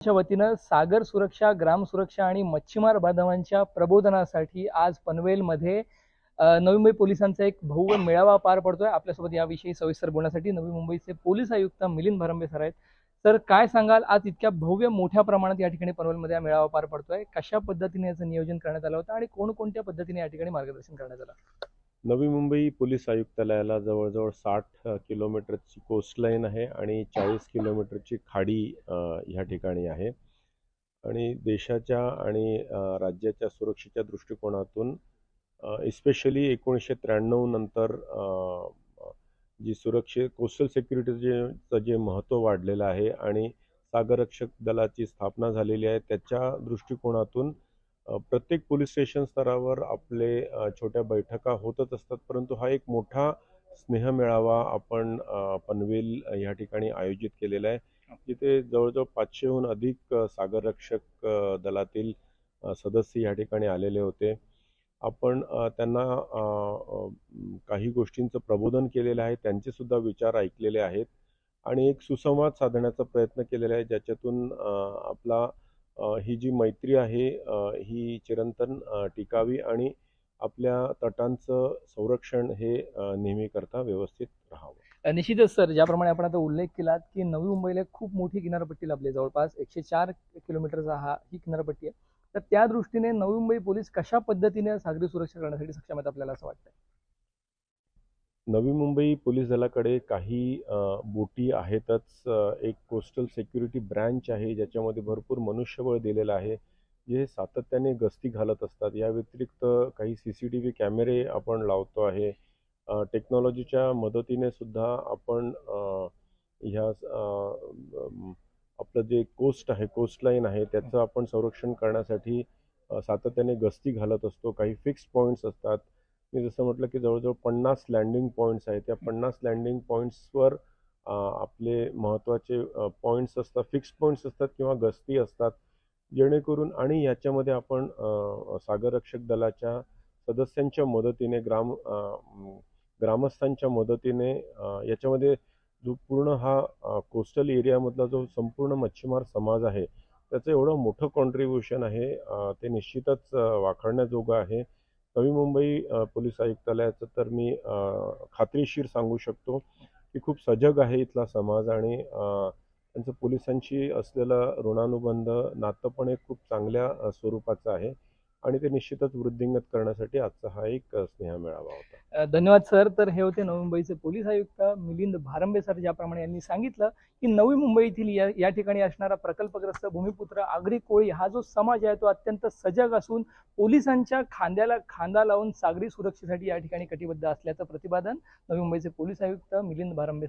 च्या वतीनं सागर सुरक्षा ग्राम सुरक्षा आणि मच्छीमार बांधवांच्या प्रबोधनासाठी आज पनवेलमध्ये नवी मुंबई पोलिसांचा एक भव्य मेळावा पार पडतोय. आपल्यासोबत याविषयी सविस्तर बोलण्यासाठी नवी मुंबईचे पोलीस आयुक्त मिलिंद भरंबे सर आहेत. तर काय सांगाल? आज इतक्या भव्य मोठ्या प्रमाणात या ठिकाणी पनवेलमध्ये हा मेळावा पार पडतोय. कशा पद्धतीने याचं नियोजन करण्यात आलं होतं? आणि कोणकोणत्या पद्धतीने या ठिकाणी मार्गदर्शन करण्यात आलं? नवी मुंबई पोलीस आयुक्तालयाला जवळजवळ साठ किलोमीटरची कोस्टलाईन आहे आणि चाळीस किलोमीटरची खाडी ह्या ठिकाणी आहे. आणि देशाच्या आणि राज्याच्या सुरक्षेच्या दृष्टिकोनातून इस्पेशली एकोणीसशे त्र्याण्णव नंतर जी सुरक्षे कोस्टल सिक्युरिटीचे जे महत्त्व वाढलेलं आहे आणि सागररक्षक दलाची स्थापना झालेली आहे त्याच्या दृष्टिकोनातून प्रत्येक पोलीस स्टेशन स्तरावर आपले छोट्या बैठका होतच असतात. परंतु हा एक मोठा स्नेहमेळावा आपण अ, पनवेल या ठिकाणी आयोजित केलेला आहे. जिथे जवळजवळ पाचशेहून अधिक अ, सागररक्षक अ, दलातील सदस्य या ठिकाणी आलेले होते. आपण त्यांना काही गोष्टींचं प्रबोधन केलेलं आहे. त्यांचे सुद्धा विचार ऐकलेले आहेत. आणि एक सुसंवाद साधण्याचा प्रयत्न केलेला आहे. ज्याच्यातून आपला ही जी मैत्री आहे ही चिरंतन टिकावी आणि आपल्या तटांचं संरक्षण हे नेहमी करता व्यवस्थित राहावं. निश्चितच सर ज्याप्रमाणे आपण आता उल्लेख केलात की नवी मुंबईला खूप मोठी किनारपट्टी लाभली जवळपास एकशे चार किलोमीटरचा हा ही किनारपट्टी आहे. तर त्या दृष्टीने नवी मुंबई पोलीस कशा पद्धतीने सागरी सुरक्षा करण्यासाठी सक्षम आहेत आपल्याला असं वाटतं नवी मुंबई पोलीस दलाकडे काही बोटी आहेतच. एक कोस्टल सिक्युरिटी ब्रँच आहे ज्याच्यामध्ये भरपूर मनुष्यबळ दिलेलं आहे जे सातत्याने गस्ती घालत असतात. या व्यतिरिक्त काही सी सी टी व्ही कॅमेरे आपण लावतो आहे. टेक्नॉलॉजीच्या मदतीने सुद्धा आपण ह्या आपलं जे कोस्ट आहे कोस्टलाईन आहे त्याचं आपण संरक्षण करण्यासाठी सातत्याने गस्ती घालत असतो. काही फिक्स पॉईंट्स असतात. मी जसं म्हटलं की जवळजवळ पन्नास लँडिंग पॉईंट्स आहेत. त्या पन्नास लँडिंग पॉईंट्सवर आपले महत्त्वाचे पॉईंट्स असतात फिक्स पॉईंट्स असतात किंवा गस्ती असतात. जेणेकरून आणि याच्यामध्ये आपण सागररक्षक दलाच्या सदस्यांच्या मदतीने ग्राम ग्रामस्थांच्या मदतीने याच्यामध्ये जो पूर्ण हा कोस्टल एरियामधला जो संपूर्ण मच्छीमार समाज आहे त्याचं एवढं मोठं कॉन्ट्रीब्युशन आहे. ते निश्चितच वाखरण्याजोगं आहे. नवी मुंबई पोलीस आयुक्तालयाचं तर मी खात्रीशीर सांगू शकतो की खूप सजग आहे इथला समाज आणि त्यांचं पोलिसांशी असलेलं ऋणानुबंध नातं पण एक खूप चांगल्या स्वरूपाचं आहे. आणि ते निश्चितच वृद्धिंगत करण्यासाठी आजचा हा एक स्नेह मिळावा होता. धन्यवाद सर. तर हे होते नवी मुंबईचे पोलीस आयुक्त मिलिंद भारंबे सर ज्याप्रमाणे यांनी सांगितलं की नवी मुंबईतील या या ठिकाणी असणारा प्रकल्पग्रस्त भूमिपुत्र आगरी कोळी हा जो समाज आहे तो अत्यंत सजग असून पोलिसांच्या खांद्याला खांदा लावून सागरी सुरक्षेसाठी या ठिकाणी कटिबद्ध असल्याचं प्रतिपादन नवी मुंबईचे पोलीस आयुक्त मिलिंद भारंबे